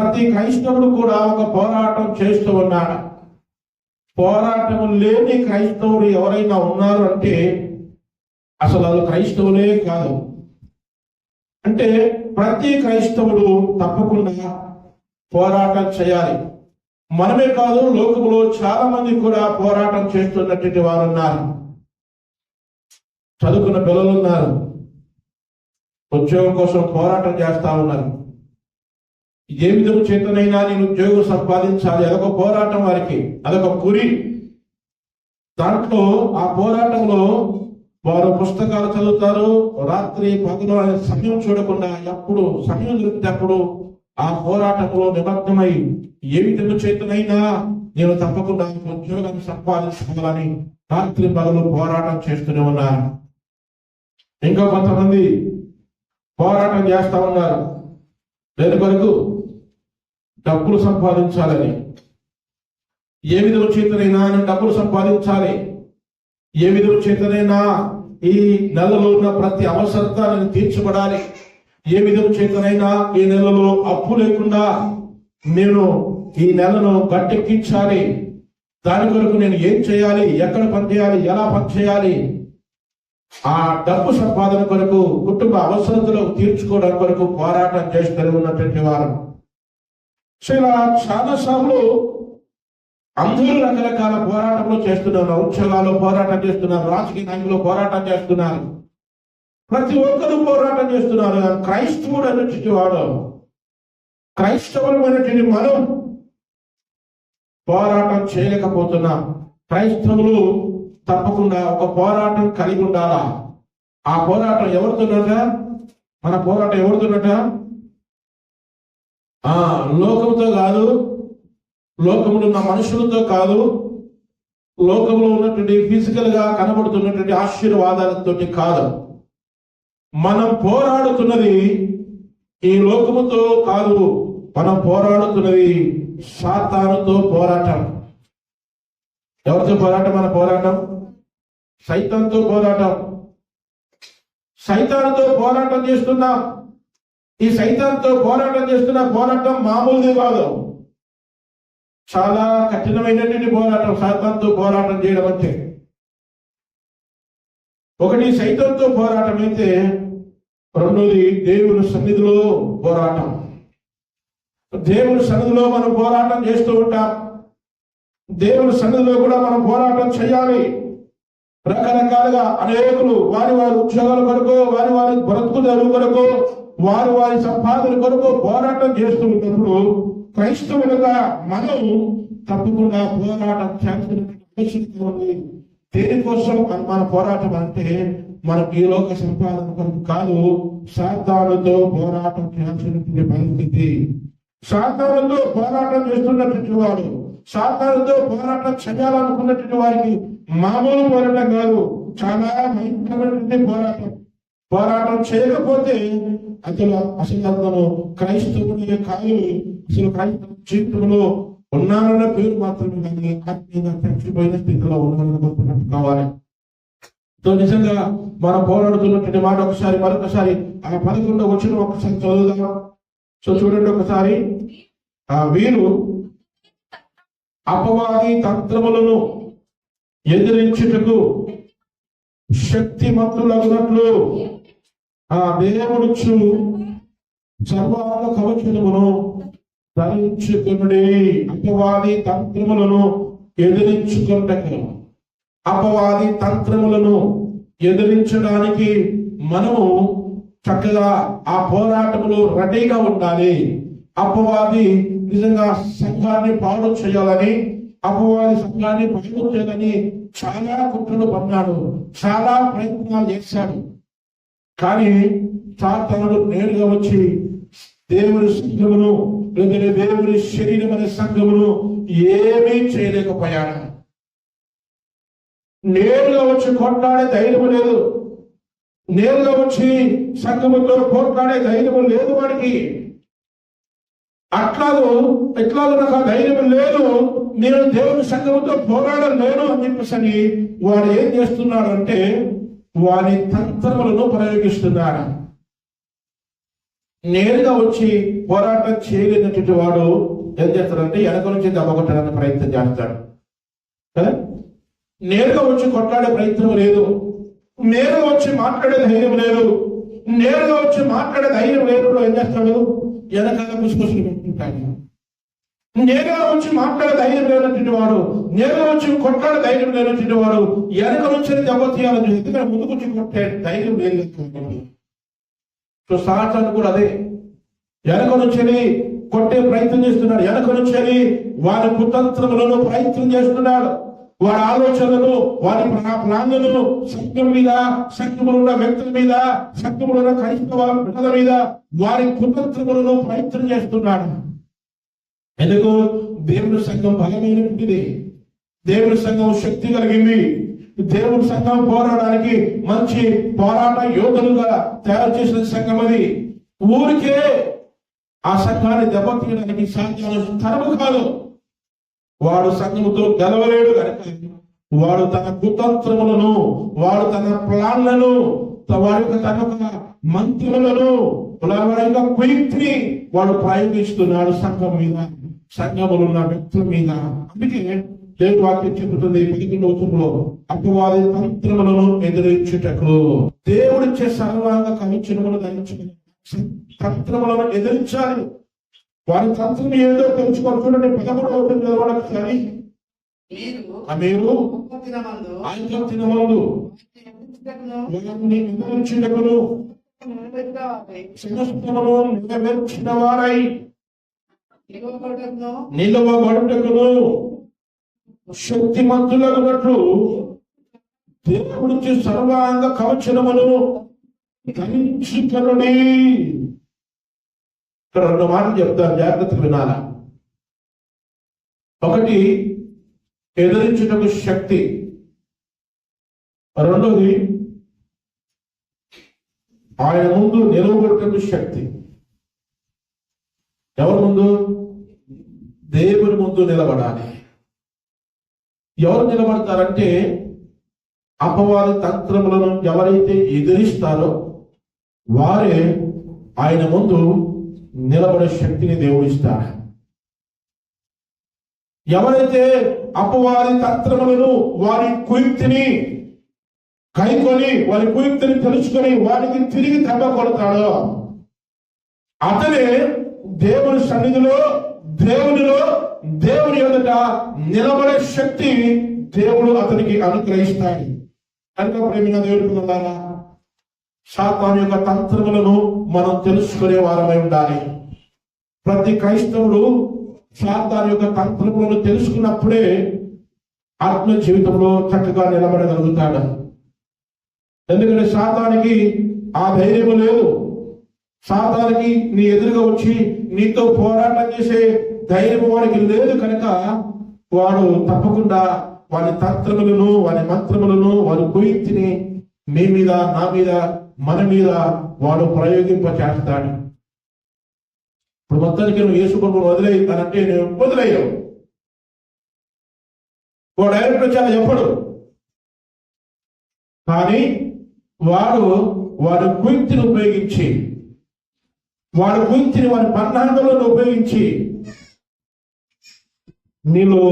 ప్రతి క్రైస్తవుడు కూడా ఒక పోరాటం చేస్తూ ఉన్నాడు. పోరాటం లేని క్రైస్తవుడు ఎవరైనా ఉన్నారు అంటే అసలు అది క్రైస్తవులే కాదు. అంటే ప్రతి క్రైస్తవుడు తప్పకుండా పోరాటం చేయాలి. మనమే కాదు లోకంలో చాలా మంది కూడా పోరాటం చేస్తున్నటువంటి వారు ఉన్నారు. చదువుకున్న పిల్లలు ఉన్నారు. ఉద్యోగం కోసం పోరాటం చేస్తా ఉన్నారు. ఏ విధం చేతనైనా నేను ఉద్యోగం సంపాదించాలి అదొక పోరాటం వారికి అదొక కురి దాంట్లో ఆ పోరాటంలో వారు పుస్తకాలు చదువుతారు రాత్రి పగలు అనే సమయం చూడకుండా ఎప్పుడు సమయం దొరికినప్పుడు ఆ పోరాటంలో నిమగ్నమై ఏ విధంగా చేతనైనా నేను తప్పకుండా ఉద్యోగం సంపాదించాలని రాత్రి పగలు పోరాటం చేస్తూనే ఉన్నారు ఇంకా కొంతమంది పోరాటం చేస్తా ఉన్నారు. దేని కొరకు? డబ్బులు సంపాదించాలని. ఏ విధము చేతనైనా నేను డబ్బులు సంపాదించాలి. ఏ విధము చేతనైనా ఈ నెలలో ఉన్న ప్రతి అవసరతలను తీర్చబడాలి. ఏ విధము చేతనైనా ఈ నెలలో అప్పు లేకుండా నేను ఈ నెలను గట్టెక్కించాలి. దాని కొరకు నేను ఏం చేయాలి? ఎక్కడ పనిచేయాలి? ఎలా పనిచేయాలి? ఆ డబ్బు సంపాదన కొరకు కుటుంబ అవసరతలు తీర్చుకోవడం కొరకు పోరాటం చేస్తూ ఉన్నటువంటి వారు సో ఇలా చాలా సార్లు అందరూ రకరకాల పోరాటంలో చేస్తున్నారు ఉత్సవాల్లో పోరాటం చేస్తున్నారు రాజకీయ నాయకులు పోరాటం చేస్తున్నారు. ప్రతి ఒక్కరూ పోరాటం చేస్తున్నారు. క్రైస్తవుడు అనేటువంటి వాడు క్రైస్తవులమైనటువంటి మనం పోరాటం చేయలేకపోతున్నాం. క్రైస్తవులు తప్పకుండా ఒక పోరాటం కలిగి ఉండాలా? ఆ పోరాటం ఎవరితోనట? మన పోరాటం ఎవరితోనట? ఆ లోకంతో కాదు లోకములో ఉన్న మనుషులతో కాదు లోకంలో ఉన్నటువంటి ఫిజికల్గా కనబడుతున్నటువంటి ఆశీర్వాదాలతో కాదు. మనం పోరాడుతున్నది ఈ లోకముతో కాదు మనం పోరాడుతున్నది సాతానుతో పోరాటం. ఎవరితో పోరాటం? మన పోరాటం. సైతంతో పోరాటం. సైతానుతో పోరాటం చేస్తున్నాం ఈ సైతాన్తో పోరాటం చేస్తున్న పోరాటం మామూలుది కాదు. చాలా కఠినమైనటువంటి పోరాటం సైతాన్తో పోరాటం చేయడం అంటే. ఒకటి సైతంతో పోరాటం అయితే రెండోది దేవుని సన్నిధిలో పోరాటం. దేవుని సన్నిధిలో మనం పోరాటం చేస్తూ ఉంటాం. దేవుని సన్నిధిలో కూడా మనం పోరాటం చేయాలి. రకరకాలుగా అనేకులు వారి వారి ఉద్యోగాల కొరకు వారి వారి బ్రతుకుదల కొరకు వారు వారి సంపాదన కొరకు పోరాటం చేస్తూ ఉన్నప్పుడు క్రైస్తవులుగా మనం తప్పకుండా పోరాటం చేయాల్సిన దేనికోసం మన- పోరాటం అంటే మనకి ఈ లోక సంపాదన కొరకు కాదు సాధారణతో పోరాటం చేయాల్సినటువంటి పరిస్థితి. సాధారణతో పోరాటం చేస్తున్నటువంటి వాడు సాధారణతో పోరాటం చేయాలనుకున్నటువంటి వారికి మామూలు పోరాటం కాదు చాలా భయంకరమైనటువంటి పోరాటం. పోరాటం చేయకపోతే అసలు అసలు అతను క్రైస్తవుడే కాదు అసలు క్రైస్తవ జీవితంలో ఉన్నానన్న పేరు మాత్రమే కానీ ఆత్మీయంగా చచ్చిపోయిన స్థితిలో ఉన్నానని గుర్తున్నట్టు కావాలి. సో నిజంగా మనం పోరాడుతున్నటువంటి మాట ఒకసారి మరొకసారి ఆ పదకొండు వచ్చిన ఒకసారి చదువుదాం. సో చూడండి ఒకసారి. ఆ వీరు అపవాది తంత్రములను ఎదిరించుటకు శక్తిమంతులగునట్లు ఆ దేవుడుచు సర్వాంగ కవచమును ధరించుకునుడి. అపవాది తంత్రములను ఎదిరించుకుంటకు అపవాది తంత్రములను ఎదిరించడానికి మనము చక్కగా ఆ పోరాటంలో రెడీగా ఉండాలి. అపవాది నిజంగా సంఘాన్ని పాడు చేయాలని అపవాది సంఘాన్ని పాడు చేయాలని చాలా కుట్రలు పన్నాడు చాలా ప్రయత్నాలు చేశాడు. కానీ సాతానుడు నేరుగా వచ్చి దేవుని సంఘమును లేదా దేవుని శరీరం అనే సంఘమును ఏమీ చేయలేకపోయాడు. నేరుగా వచ్చి కొట్లాడే ధైర్యం లేదు. నేరుగా వచ్చి సంఘముతో పోట్లాడే ధైర్యం లేదు వాడికి. అట్లాగూ ఎట్లాగో నాకు ఆ ధైర్యం లేదు. నేను దేవుని సంఘముతో పోరాడలేను అని చెప్పేసి వాడు ఏం చేస్తున్నాడు అంటే వారి తంత్రములను ప్రయోగిస్తున్నారు నేరుగా వచ్చి పోరాటం చేయలేనటువంటి వాడు ఏం చేస్తాడంటే వెనక నుంచి దెబ్బకొట్టడానికి ప్రయత్నం చేస్తాడు. కదా? నేరుగా వచ్చి కొట్లాడే ప్రయత్నం లేదు. నేరుగా వచ్చి మాట్లాడే ధైర్యం లేదు. నేరుగా వచ్చి మాట్లాడే ధైర్యం లేదు ఏం చేస్తాడు? వెనకాల పుష్పసులు పెట్టుకుంటాడు నేరుగా వచ్చి మాట్లాడే ధైర్యం లేనటువంటి వాడు నేరుగా వచ్చి కొట్లాడే ధైర్యం లేనటువంటి వాడు వెనక నుంచి దెబ్బ తీయాలని ఎందుకంటే ముందుకు వచ్చి కొట్టే ధైర్యం లేదు సో సాతాను కూడా అదే. వెనక నుంచి కొట్టే ప్రయత్నం చేస్తున్నాడు వెనక నుంచి వారి కుతంత్రములను ప్రయత్నం చేస్తున్నాడు. వారి ఆలోచనలు వారి ప్రా- ప్లాన్లను మీద సంఘములు ఉన్న వ్యక్తుల మీద సంఘములు ఉన్న క్రైస్తవ మీద వారి కుతంత్రములను ప్రయత్నం చేస్తున్నాడు. ఎందుకు? దేవుని సంఘం బలమైనటువంటిది. దేవుని సంఘం శక్తి కలిగింది. దేవుని సంఘం పోరాడడానికి మంచి పోరాట యోధులుగా తయారు చేసిన సంఘం అది. ఊరికే ఆ సంఘాన్ని దెబ్బతీయడానికి సాధ్యం తరము కాదు. వాడు సంఘముతో గెలవలేడు కనుక వాడు తన కుతంత్రములను వాడు తన ప్లాన్లను త- వాడి యొక్క తన యొక్క మంత్రులను వాడి యొక్క కుయుక్తిని వాడు ప్రయోగిస్తున్నాడు సంఘం మీద. సంఘములు ఉన్న వ్యక్తుల మీద అందుకే దేవుడు వాక్యం చెబుతుంది పదిహేను వచనంలో అపవాది తంత్రములను ఎదిరించుటకు. దేవుడిచ్చే సర్వాంగ కవచనములు ధరించుకుని తంత్రములను ఎదిరించాలి. వారి తంత్రం ఏదో తెలుసుకోవాలి చూడండి పదమూడు అవుతుంది చదవడానికి సరి. మీరు ఆయన తినవాళ్ళు నెరవేర్చిన వారై. నిలవబడుటకును శక్తిమంతులగునట్లు దేవుడి సర్వాంగ కవచనమును ధరించుకొనుడి. ఇక్కడ రెండు మాటలు చెప్తాను జాగ్రత్తగా వినాలా? ఒకటి ఎదిరించుటకు శక్తి. రెండోది ఆయన ముందు నిలవబడుటకు శక్తి. ఎవరి ముందు? దేవుని ముందు నిలబడాలి. ఎవరు నిలబడతారంటే అపవాది తంత్రములను ఎవరైతే ఎదిరిస్తారో వారే ఆయన ముందు నిలబడే శక్తిని దేవుడిస్తారు. ఎవరైతే అపవాది తంత్రములను వారి కుయుక్తిని కైకొని వారి కుయుక్తిని తెలుసుకొని వారికి తిరిగి దెబ్బ కొడతాడో అతనే దేవుని సన్నిధిలో దేవునిలో దేవుని ఎదుట నిలబడే శక్తి దేవుడు అతనికి అనుగ్రహిస్తాడు. కనుక ప్రేమిన దేవుడు పిల్లలారా సాతాను యొక్క తంత్రములను మనం తెలుసుకునే వారమై ఉండాలి. ప్రతి క్రైస్తవుడు శాతాన్ యొక్క తంత్రములను తెలుసుకున్నప్పుడే ఆత్మ జీవితంలో చక్కగా నిలబడగలుగుతాడు. ఎందుకంటే సాతానికి ఆ ధైర్యం లేదు. సాతానికి నీ ఎదురుగా వచ్చి నీతో పోరాటం చేసే ధైర్యం వాడికి లేదు కనుక వాడు తప్పకుండా వారి తంత్రములను వారి మంత్రములను వారి కుయుక్తిని మీ మీద నా మీద మన మీద వాడు ప్రయోగింప చేస్తాడు ఇప్పుడు మొత్తానికి నువ్వు యేసుప్రభుని వదిలేస్తానంటే నేను వదిలేయవు వాడు డైరెక్ట్ వచ్చి చెప్పడు. కానీ వాడు వాడి కుయుక్తిని ఉపయోగించి వాడి కుయుక్తిని వారి పన్నాంగంలో ఉపయోగించి నీలో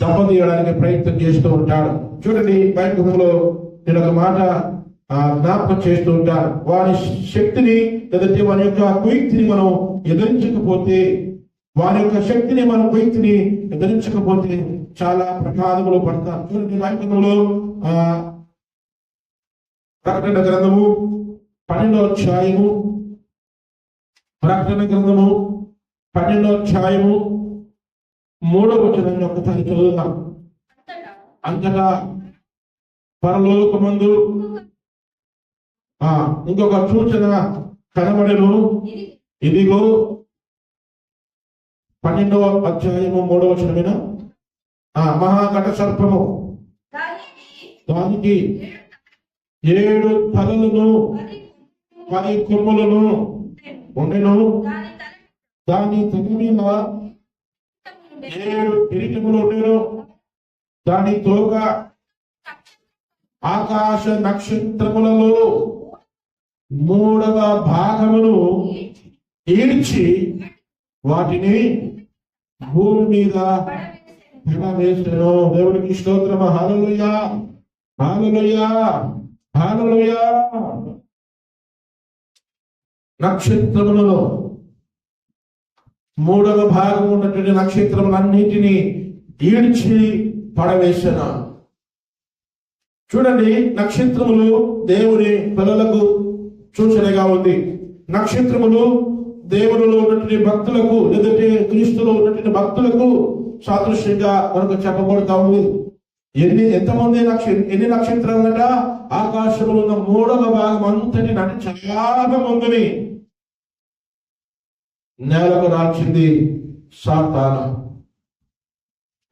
దెబ్బతీయడానికి ప్రయత్నం చేస్తూ ఉంటాడు. చూడండి బైబిల్లో నేను ఒక మాట జ్ఞాపకం చేస్తూ ఉంటాను. వారి శక్తిని లేదంటే వారి యొక్క కుయుక్తిని మనం ఎదిరించకపోతే వారి యొక్క శక్తిని మనం కుయుక్తిని ఎదిరించకపోతే చాలా ప్రమాదములు పడతాం చూడండి బైబిల్లో ఆ ప్రకటన గ్రంథము పన్నెండో అధ్యాయము ప్రకటన గ్రంథము పన్నెండో అధ్యాయము మూడో వచనాన్ని ఒకసారి చదువుదాం. అంతటా పరలోకమందు ఆ ఇంకొక సూచన కనబడను. ఇదిగో పన్నెండవ అధ్యాయము మూడవ వచనమేనా? ఆ మహాఘట సర్పము. దానికి ఏడు తలలను పది కొమ్ములను ఉండెను. దాని తల మీద ఏడు కిరీటములు ఉండెను. దాని తోక ఆకాశ నక్షత్రములలో మూడవ భాగమును ఈడ్చి వాటిని భూమి మీద పడవేసెను. దేవునికి స్తోత్రం హల్లెలూయా. హల్లెలూయా. హల్లెలూయా. నక్షత్రములలో మూడవ భాగం ఉన్నటువంటి నక్షత్రములన్నిటినీ ఈడ్చి పడవేసిన. చూడండి నక్షత్రములు దేవుని పిల్లలకు సూచనగా ఉంది. నక్షత్రములు దేవునిలో ఉన్నటువంటి భక్తులకు లేదంటే క్రీస్తులో ఉన్నటువంటి భక్తులకు సాదృశ్యంగా మనకు చెప్పబడుతా ఉంది. ఎన్ని ఎంతమంది నక్ష ఎన్ని నక్షత్రాలట ఆకాశంలో ఉన్న మూడవ భాగం అంతటి నటి చాలా మందిని నేలకు రాల్చింది సాతాన.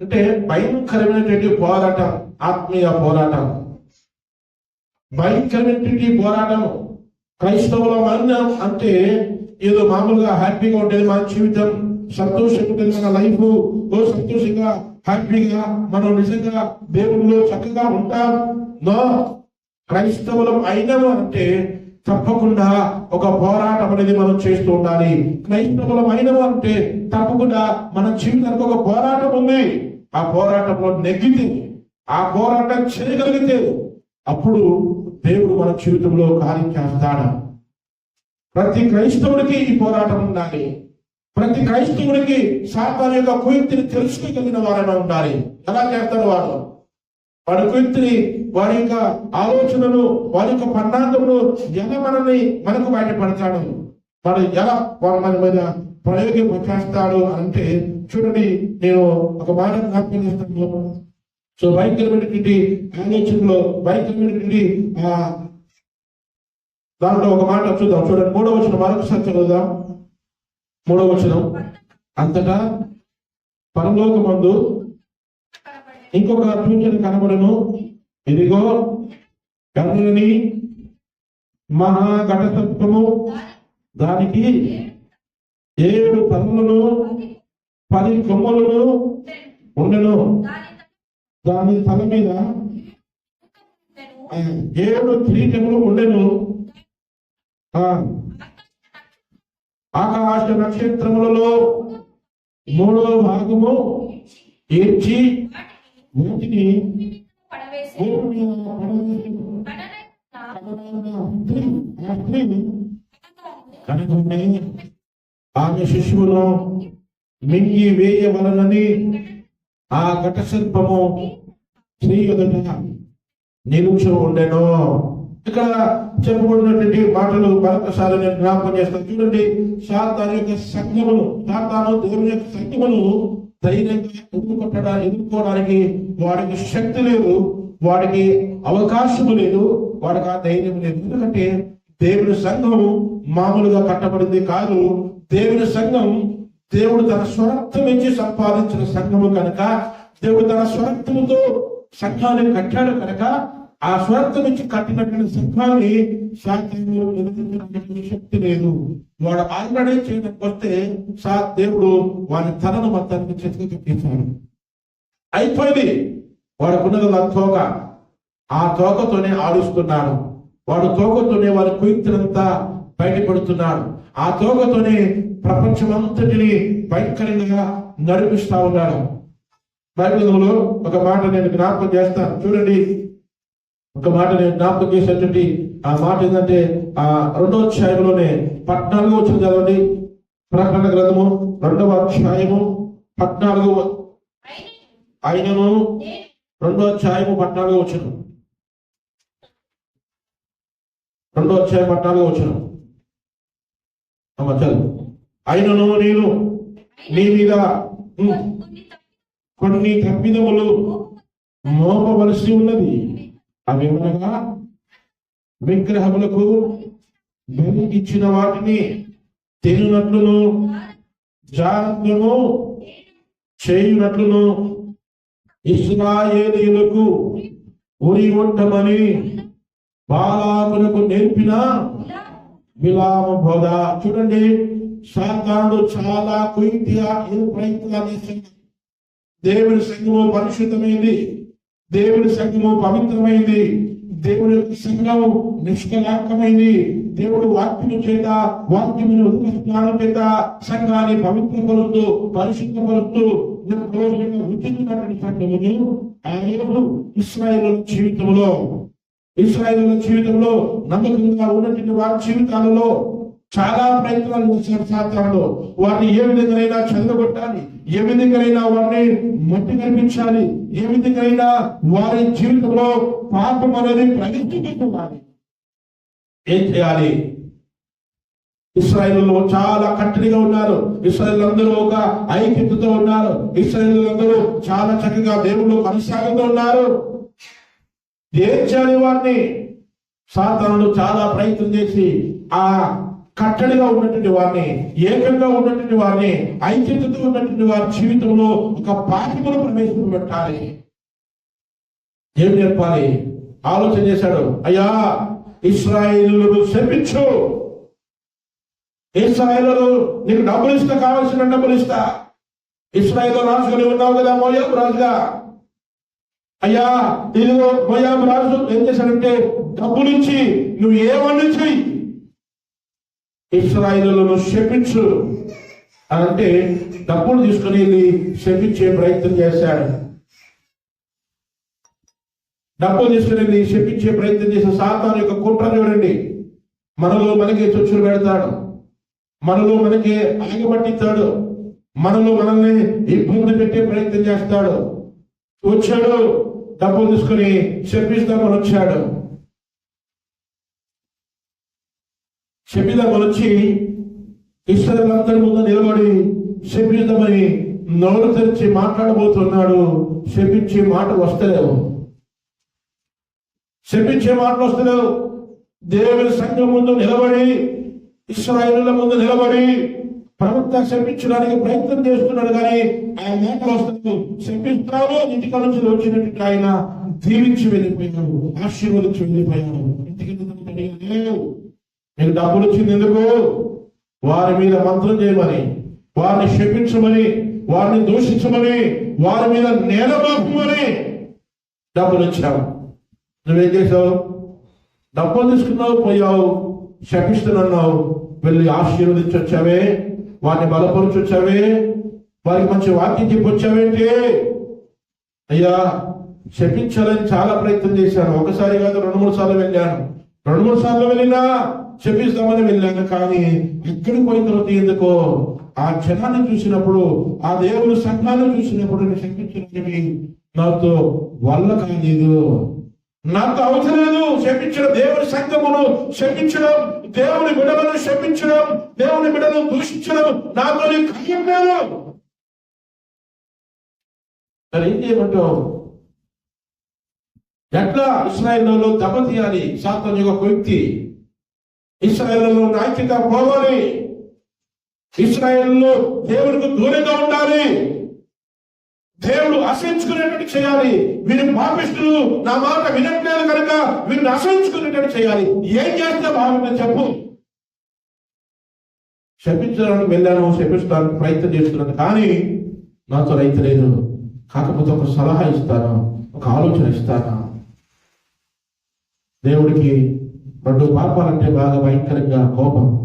అంటే భయంకరమైనటువంటి పోరాటం ఆత్మీయ పోరాటం. భయంకరమైనటువంటి పోరాటం. క్రైస్తవుల మరణం అంటే ఏదో మామూలుగా హ్యాపీగా ఉండేది మన జీవితం సంతోషంగా ఉంటుంది మన లైఫ్ ఓ సంతోషంగా హ్యాపీగా మనం నిజంగా దేవుళ్ళు చక్కగా ఉంటాం. నో క్రైస్తవులం అయినాము అంటే తప్పకుండా ఒక పోరాటం అనేది మనం చేస్తూ ఉండాలి. క్రైస్తవులమైన అంటే తప్పకుండా మన జీవితానికి ఒక పోరాటం ఉంది. ఆ పోరాటంలో నెగ్గితే ఆ పోరాటం చేయగలిగితే అప్పుడు దేవుడు మన జీవితంలో కార్యం చేస్తాడు ప్రతి క్రైస్తవుడికి ఈ పోరాటం ఉండాలి. ప్రతి క్రైస్తవుడికి సాతాన్ యొక్క కుయుక్తిని తెలుసుకోగలిగిన వారైనా ఉండాలి. ఎలా చేస్తారు వాడు వాడి కుయుక్తిని వారి యొక్క ఆలోచనలు వారి యొక్క పన్నాంగములు ఎలా మనల్ని మనకు బయటపడతాడు వాడు ఎలా వాడు మన మీద ప్రయోగం చేస్తాడు అంటే చూడండి నేను ఒక మాట జ్ఞాపకం చేస్తాను సో భయంకరమైనటువంటి ఆలోచనలో భయంకరమైనటువంటి ఆ దాంట్లో ఒక మాట చూద్దాం. చూడండి మూడో వచనం మరొకసారి చదువుదాం. మూడో వచ్చిన అంతటా పరలోకమందు ఇంకొక సూచన కనబడను. ఇదిగో కర్ణుని మహాఘటసత్వము. దానికి ఏడు తలలను పది కొమ్మలను ఉండను. దాని తల మీద ఏడు కిరీటములు ఉండెను. ఆ, ఆకాశ నక్షత్రములలో మూడో భాగము ఏడ్చి వీటిని ఆమె శిశువును మింగి వేయవలనని ఆ ఘటశిల్పము స్త్రీ ఎదుట నిలుచు ఉండెను. ఇక్కడ చెప్పబడినటువంటి మాటలు మరొకసారి నేను జ్ఞాపకం చేస్తాను. చూడండి సాతాను యొక్క సంఘమును సాతాను దేవుని యొక్క సంఘమును ధైర్యంగా ఎదుర్కొట్టడా ఎదుర్కోవడానికి వాడికి శక్తి లేదు వాడికి అవకాశము లేదు వాడికి ఆ ధైర్యం లేదు. ఎందుకంటే దేవుని సంఘం మామూలుగా కట్టబడింది కాదు. దేవుని సంఘం దేవుడు తన స్వరక్తం ఇచ్చి సంపాదించిన సంఘము కనుక దేవుడు తన స్వరత్వంతో సంఘాన్ని కట్టాడు కనుక ఆ స్వార్థ నుంచి కట్టినటువంటి సింహాన్ని సాధ్యంలో ఎదిరించడానికి శక్తి లేదు. వాడు ఆల్రెడీ చేయడానికి వస్తే సా దేవుడు వాని తనను మొత్తానికి చేతికి తెప్పించాడు అయిపోయింది. వాడుకున్నది ఆ తోక. ఆ తోకతోనే ఆడుస్తున్నాడు. వాడు తోకతోనే వాడి కుయుక్తులంతా బయటపడుతున్నాడు ఆ తోకతోనే ప్రపంచమంతటిని భయంకరంగా నడిపిస్తా ఉన్నాడు. బైబిల్లో ఒక మాట నేను జ్ఞాపకం చేస్తాను. చూడండి. ఒక మాట నేను జ్ఞాపకం చేసేటువంటి ఆ మాట ఏంటంటే ఆ రెండో అధ్యాయంలోనే పద్నాలుగో వచ్చిన చదవండి. ప్రకటన గ్రంథము రెండవ అధ్యాయము పద్నాలుగో ఆయనను రెండో అధ్యాయము పద్నాలుగో వచ్చిన రెండో అధ్యాయం పద్నాలుగో వచ్చిన అమ్మ చదువు ఆయనను నేను నీ మీద కొన్ని తప్పిదములు మోపవలసి ఉన్నది. అవి ఏమనగా విగ్రహములకు బలి ఇచ్చిన వాటిని తిరిగినట్లును జాగ్రత్తను చేయునట్లును. ఇస్రాయేలీయులకు ఉరి ఉండమని బాలాములకు నేర్పిన విలామ బోధ చూడండి సాతాను చాలా కుయుక్తిగా ఏ ప్రయత్నాలు చేసింది దేవుని సంఘము పరిశుద్ధమైంది. దేవుని సంఘము పవిత్రమైంది. దేవుని యొక్క సంఘం నిష్కలాంకమైంది. దేవుడు వాక్యము చేత వాక్యమును స్నానం చేత సంఘాన్ని పవిత్రపరుస్తూ పరిశుద్ధపరుస్తూ వృద్ధించినటువంటి సంఘమును ఆ రోజు జీవితంలో ఇస్రాయల్ జీవితంలో నమ్మకంగా ఉన్నటువంటి వారి జీవితాలలో చాలా ప్రయత్నాలు చేశారు సాతానుడు. వారిని ఏ విధంగానైనా చదవగొట్టాలి ఏ విధంగానైనా వారిని మట్టి కనిపించాలి. ఏ విధంగానైనా వారి జీవితంలో పాపం అనేది ప్రవేశించాలి ఏం చేయాలి? ఇస్రాయేల్లో చాలా కట్టడిగా ఉన్నారు. ఇస్రాయేల్ అందరూ ఒక ఐక్యతతో ఉన్నారు. ఇస్రాయేల్ అందరూ చాలా చక్కగా దేవుళ్ళు కొనసాగుతూ ఉన్నారు. ఏం చేయాలి వారిని? సాధారణ చాలా ప్రయత్నం చేసి ఆ కట్టడిగా ఉన్నటువంటి వారిని ఏకంగా ఉన్నటువంటి వారిని ఐక్యతతో ఉన్నటువంటి వారి జీవితంలో ఒక పాఠమును ప్రవేశపెట్టాలి ఏం నేర్పాలి? ఆలోచన చేశాడు. అయ్యా ఇస్రాయిలు శపించు. ఇస్రాయిలు నీకు డబ్బులు ఇస్తా కావాల్సిన డబ్బులు ఇస్తా. ఇస్రాయిల్ రాజుగా ఉన్నావు కదా మోయాబు రాజుగా. అయ్యా ఇదిగో మోయాబు రాజు ఏం చేశాడంటే డబ్బులు ఇచ్చి నువ్వు ఏమని చెయ్యి. ఇస్రాయిలను శపించు అంటే డబ్బులు తీసుకుని వెళ్ళి శపించే ప్రయత్నం చేశాడు. డబ్బులు తీసుకుని వెళ్ళి శపించే ప్రయత్నం చేసే సాతాను యొక్క కుట్ర చూడండి. మనలో మనకి చొచ్చులు పెడతాడు. మనలో మనకి ఆగబట్టిస్తాడు మనలో మనల్ని ఇబ్బంది పెట్టే ప్రయత్నం చేస్తాడు. వచ్చాడు డబ్బులు తీసుకుని శపిస్తామని వచ్చాడు. శపిదామని వచ్చి ఇస్రాయలందరి ముందు నిలబడి శపిద్దామని నోరు తెరిచి మాట్లాడబోతున్నాడు. శపించే మాట వస్తలేవు. శపించే మాటలు వస్తలేవు. దేవుని సంఘం ముందు నిలబడి ఇస్రాయిల ముందు నిలబడి ప్రవక్త శపించడానికి ప్రయత్నం చేస్తున్నాడు కానీ ఆయన మాటలు వస్తలేవు శపిస్తాను ఇంటికి నుంచి వచ్చినట్టు ఆయన దీవించి వెళ్ళిపోయాడు ఆశీర్వదించి వెళ్ళిపోయాడు. ఇంటికి లేవు. నీకు డబ్బులు వచ్చింది ఎందుకు? వారి మీద మంత్రం చేయమని వారిని శపించమని వారిని దూషించమని వారి మీద నేలమాపమని డబ్బులు ఇచ్చావు నువ్వేం చేసావు డబ్బులు తీసుకున్నావు పోయావు శపిస్తున్నావు వెళ్ళి ఆశీర్వదించి వచ్చావే వారిని బలపరిచి వచ్చావే వారికి మంచి వాక్యం చెప్పి వచ్చావేంటి? అయ్యా శపించాలని చాలా ప్రయత్నం చేశాను. ఒకసారి కాదు రెండు మూడు సార్లు వెళ్ళాను. రెండు మూడు సార్లు వెళ్ళినా శపిస్తామని వెళ్ళాను కానీ ఇక్కడికి పోయిన తర్వాత ఎందుకో ఆ క్షణాన్ని చూసినప్పుడు ఆ దేవుని సంఘాన్ని చూసినప్పుడు నేను నాతో వల్ల కాలేదు. నాకు అవసరం లేదు. శపించడం దేవుని సంఘమును శపించడం దేవుని బిడలను శపించడం దేవుని బిడలను దూషించడం నాతో నీకు లేదు మరి ఏం చేయమంటావు? ఎట్లా ఇస్రాయల్లో దెబ్బ తీయాలి? శాతం యొక్క వ్యక్తి ఇస్రాయల్లో ఐక్యత పోవాలి. ఇస్రాయల్లో దేవుడికి దూరంగా ఉండాలి. దేవుడు అసహించుకునేటట్టు చేయాలి. వీరి పాపిస్తులు నా మాట వినట్లేదు కనుక వీరిని అసహించుకునేటట్టు చేయాలి. ఏం చేస్తే బాగుంటుంది చెప్పు. శపించడానికి వెళ్ళాను శపిస్తానికి ప్రయత్నం చేస్తున్నాను కానీ నాతో రైతు లేదు. కాకపోతే ఒక సలహా ఇస్తాను ఒక ఆలోచన ఇస్తాను. దేవుడికి రెండు పాపాలంటే బాగా భయంకరంగా కోపం.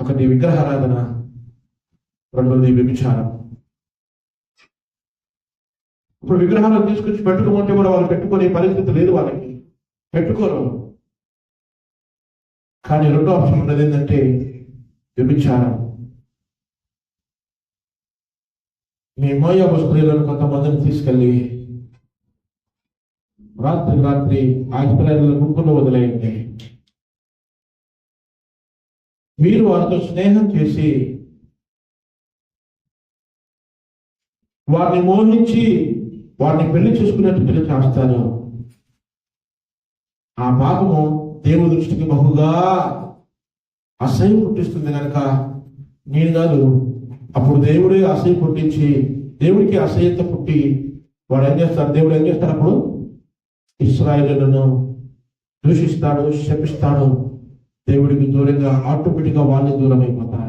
ఒకటి విగ్రహారాధన రెండోది వ్యభిచారం. ఇప్పుడు విగ్రహాలను తీసుకొచ్చి పెట్టుకోమంటే కూడా వాళ్ళు పెట్టుకునే పరిస్థితి లేదు వాళ్ళకి. పెట్టుకోరు. కానీ రెండో ఆప్షన్ ఉన్నది ఏంటంటే వ్యభిచారం. మీ మోయాబు స్త్రీలను కొంతమందిని తీసుకెళ్ళి రాత్రి రాత్రి ఆ గుంపులో వదిలేయండి. మీరు వారితో స్నేహం చేసి వారిని మోహించి వారిని పెళ్ళి చేసుకునేట్టు పెళ్ళి చేస్తారు. ఆ పాపము దేవుని దృష్టికి బహుగా అసహ్యం పుట్టిస్తుంది కనుక నేను కాదు అప్పుడు దేవుడే అసహ్యం పుట్టించి దేవుడికి అసహ్యత పుట్టి వాడు ఏం చేస్తారు? దేవుడు ఏం చేస్తారు అప్పుడు? ఇస్రాయలను దూషిస్తాడు శపిస్తాడు. దేవుడికి దూరంగా ఆటోమేటిక్గా వాళ్ళని దూరం అయిపోతారు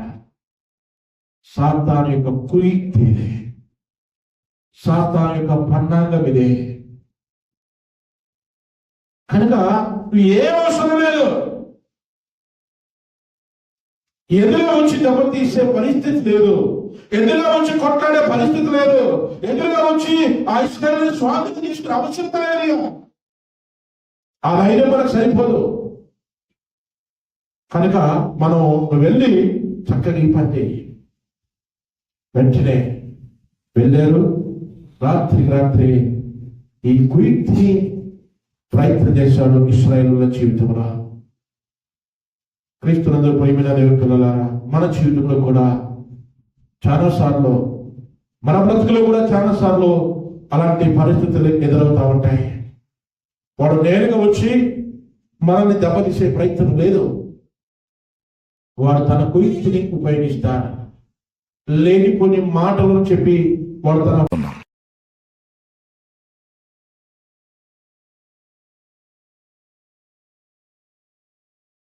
యొక్క కుయుక్తి ఇదే సాతాన్ యొక్క పన్నాంగం ఇదే. కనుక ఏ అవసరం లేదు. ఎదురుగా వచ్చి దెబ్బతీసే పరిస్థితి లేదు. ఎదురుగా వచ్చి కొట్లాడే పరిస్థితి లేదు. ఎదురుగా వచ్చి ఆ ఇష్టాన్ని స్వాగతం తీసుకునే అవసరం లేదు. ఆ ధైర్యం మనకు సరిపోదు. కనుక మనం వెళ్ళి చక్కగా ఈ పని చేయి. వెంటనే వెళ్ళారు. రాత్రికి రాత్రి ఈ కుయుక్తిని ప్రయత్నం చేశాడు ఇస్రాయేలుల జీవితంలో క్రీస్తునందు ప్రేమిన దేవుని మన జీవితంలో కూడా చాలా సార్లు మన బ్రతుకులో కూడా చాలా సార్లు అలాంటి పరిస్థితులు ఎదురవుతా ఉంటాయి. వాడు నేరుగా వచ్చి మనల్ని దెబ్బతీసే ప్రయత్నం లేదు. వాడు తన కుయుక్తిని ఉపయోగిస్తాడు లేని కొన్ని మాటలను చెప్పి వాడు తన